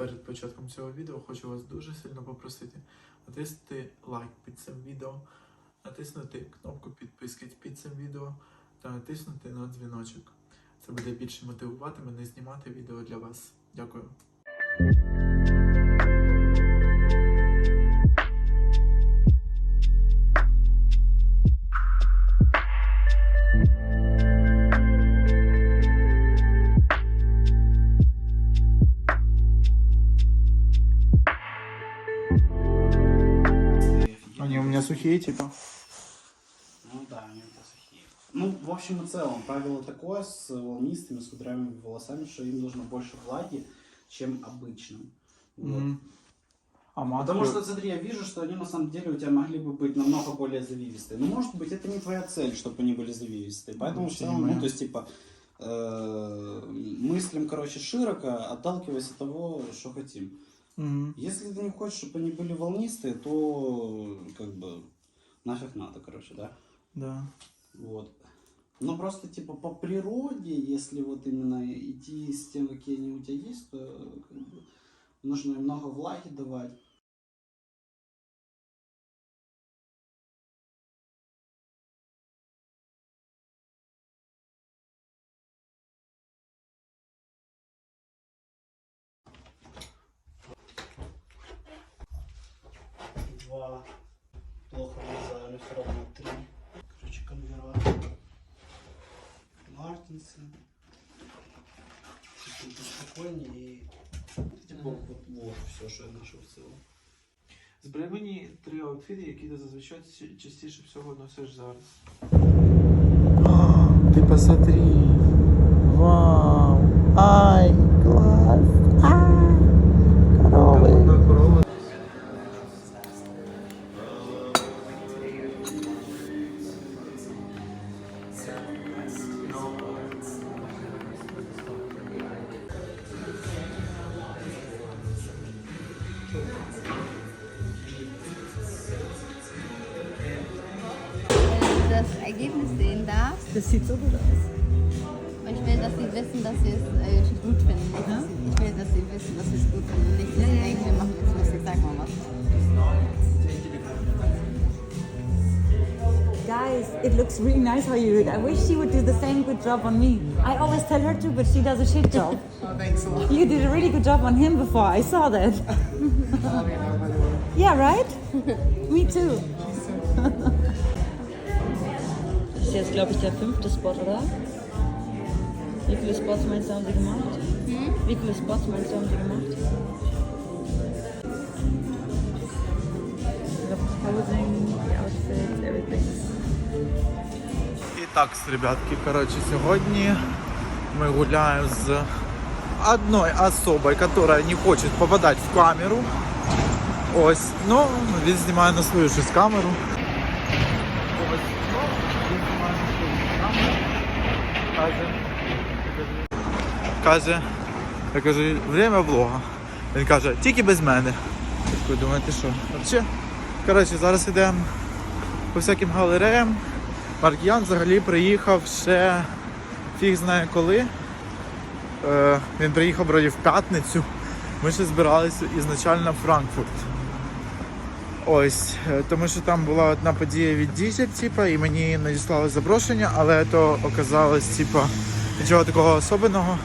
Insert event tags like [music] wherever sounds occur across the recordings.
перед початком цього відео хочу вас дуже сильно попросити натиснути лайк під цим відео, натиснути кнопку підписки під цим відео та натиснути на дзвіночок. Це буде більше мотивувати мене знімати відео для вас. Дякую. Сухие, типа. Ну да, они это сухие. Ну, в общем и целом, правило такое с волнистыми, с кудрявыми волосами, что им нужно больше влаги, чем обычным. Вот. А матки... Потому что, смотри, я вижу, что они на самом деле у тебя могли бы быть намного более завивистые. Но может быть это не твоя цель, чтобы они были завивистые. Поэтому в Вообще целом, не ну, моя. то есть, типа, э, мыслим, короче, широко, отталкиваясь от того, что хотим. Мгм. Если ты не хочешь, чтобы они были волнистые, то как бы нафиг надо, короче, да? Да. Вот. Но просто типа по природе, если вот именно идти с тем, какие они у тебя есть, то как бы, нужно много влаги давать. Два. Плохо все одно три. Короче, конвертер. Мартинсон. Чуть-чуть і типу, типа вот, вот все, що я знайшов в цілому. Збери мені три аутфіти, які ти зазвичай частіше всього носиш зараз. Ти посмотри. Das sieht so gut aus. Und ich will, dass sie wissen, dass sie es äh, gut finden. Sie, ich will, dass sie wissen, dass sie es gut finden. Nicht, dass sie denken, wir machen jetzt. Sag mal was. Guys, it looks really nice how you do it. I wish she would do the same good job on me. I always tell her to, but she does a shit job. [laughs] Oh, thanks a lot. You did a really good job on him before. I saw that. [laughs] yeah, right? [laughs] Me too. Das ist jetzt, glaube ich, der fünfte Spot, oder? Wie viele Spots meinst du, haben sie gemacht? Wie viele Spots meinst du, haben sie gemacht? The posing, the outfits, everything. І так, ребятки, коротше, сьогодні ми гуляємо з одной особой, которая не хочет попадать в камеру. Ось, ну, він знімає на свою щось камеру. Каже, я кажу, время влога. Він каже, тільки без мене. Ви думаєте, що? Взагалі, коротше, зараз йдемо по всяким галереям. Маркіян взагалі приїхав ще фіг знає коли. Е, він приїхав вроді в п'ятницю. Ми ще збиралися ізначально в Франкфурт. Ось, е, тому що там була одна подія від Дізель, типа, і мені надіслали запрошення, але то оказалось, типа, нічого такого особливого.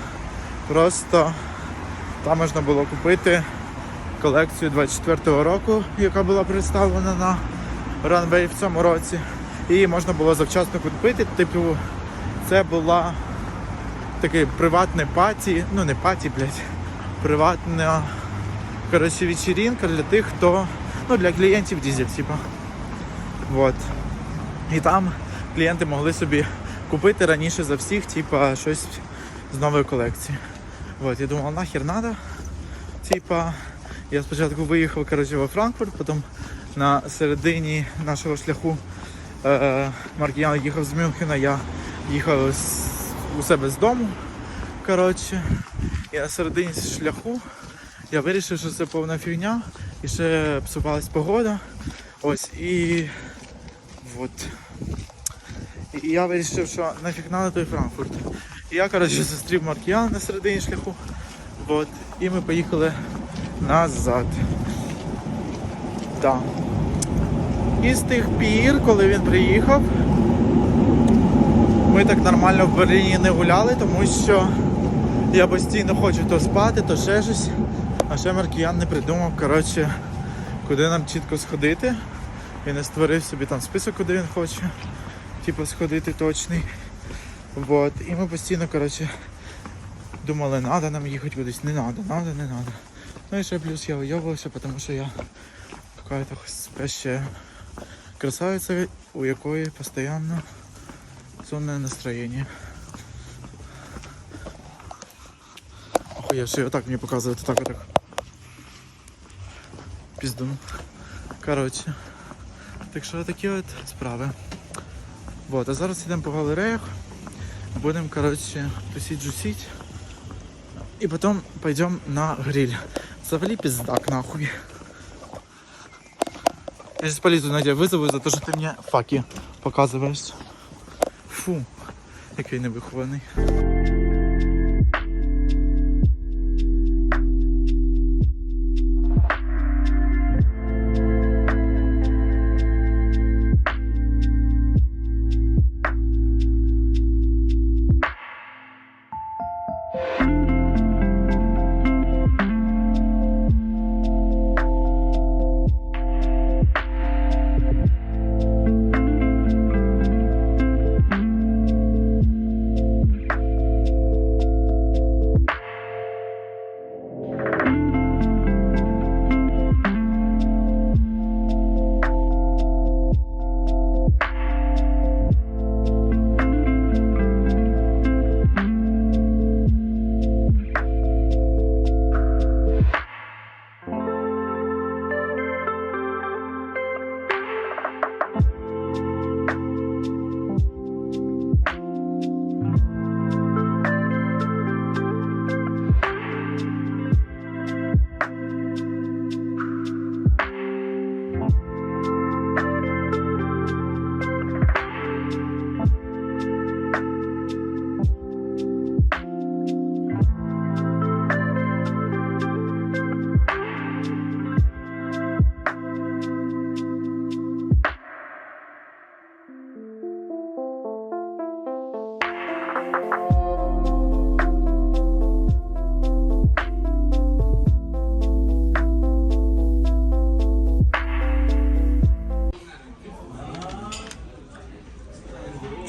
Просто там можна було купити колекцію 24-го року, яка була представлена на Runway в цьому році. І можна було завчасно купити. Типу, це була такий приватний паті, ну не паті, блядь, приватна коротше, вечеринка для тих, хто. Ну, для клієнтів дізель, типу. Вот. І там клієнти могли собі купити раніше за всіх, типа, щось з нової колекції. Вот, я думав, нахер надо. Типа, я спочатку виїхав коротше, во Франкфурт, потім на середині нашого шляху е, Маркіян їхав з Мюнхена, я їхав з, у себе з дому. Коротше, і на середині шляху я вирішив, що це повна фігня і ще псувалась погода. Ось і от. І я вирішив, що нафіг надо той Франкфурт. Я, коротше, зустрів Маркіян на середині шляху. Вот. І ми поїхали назад. Да. І з тих пір, коли він приїхав, ми так нормально в Берліні не гуляли, тому що я постійно хочу то спати, то ще щось. А ще Маркіян не придумав, коротше, куди нам чітко сходити. Він не створив собі там список, куди він хоче, типу, сходити точний. Вот. І ми постійно, коротше, думали, надо нам їхати кудись, не надо, надо, не надо. Ну і ще плюс я уйобувався, тому що я какая-то спящая красавиця, у якої постійно сонне настроєння. Охуєш, що так мені показувати, так отак. Пізду. Коротше. Так що такі от справи. Вот, а зараз йдемо по галереях Будемо, коротше, тусить жусить. И потом пойдем на гриль. Завали пиздак нахуй. Я сейчас полицию на тебя вызову за то, что ты мне факи показываешь. Фу, який невихований.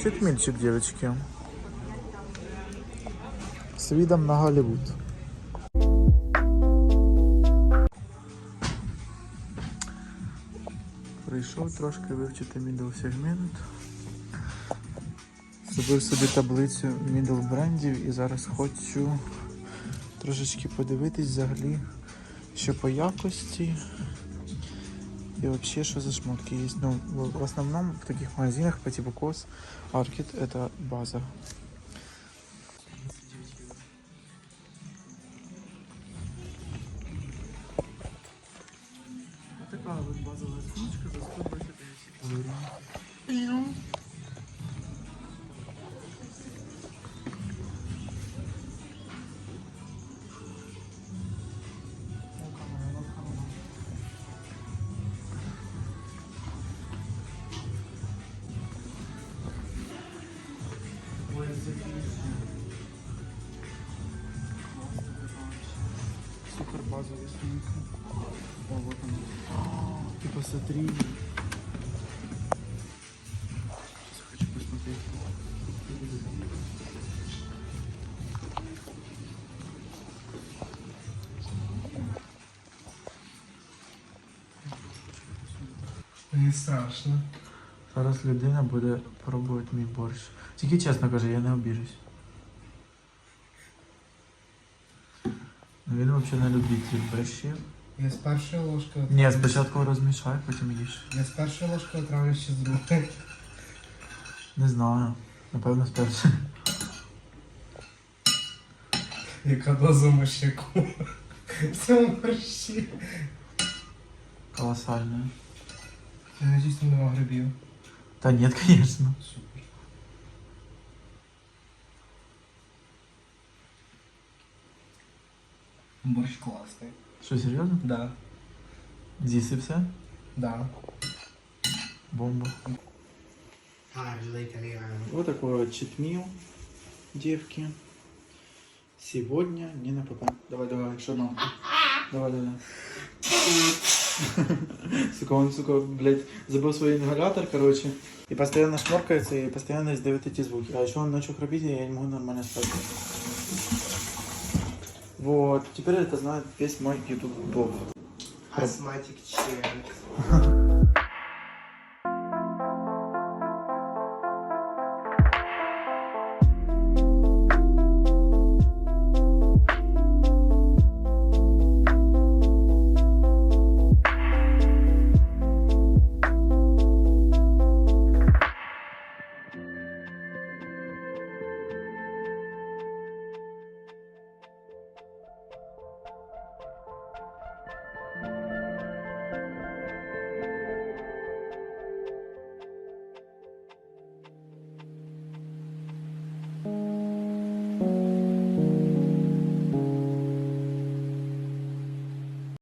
Чуть мельчик, девочки. С видом на Голливуд. Прийшов трошки вивчити middle сегмент. Зробив собі таблицю middle брендів і зараз хочу трошечки подивитись взагалі, що по якості. И вообще, что за шмотки есть? Ну, в основном в таких магазинах по типу COS, Аркет это база. Вот такая вот базовая сумочка за 129 гривен. Базовый сумка. О, вот он. А, Типа смотри. Сейчас хочу посмотреть. Не страшно. Зараз людина буде пробувати мій борщ. Тільки чесно каже, я не обіжусь. Він взагалі не любитель борщів. Я з першої ложки Ні, спочатку розмішай, потім їж. Я з першої ложки отравлю ще з другої. Не знаю. Напевно, спершу. Яка доза мощаку. Цьому борщі. Колосально. Я надіюсь, там нема грибів. Та ні, [laughs] звісно. Супер. Борщ классный. Що, серйозно? Да. З'їси все? Да. Бомба. А, желе итальяно. Вот такой вот читмил, девки. Сегодня не на ПП. Давай, давай, что нам? Давай, давай. [laughs] Сука, он, сука, блядь, забыл свой ингалятор, короче. И постоянно шморкается, и постоянно издает эти звуки. А еще он начал храпеть, и я не могу нормально спать. Вот, теперь это знает весь мой YouTube блог. Астматик челик.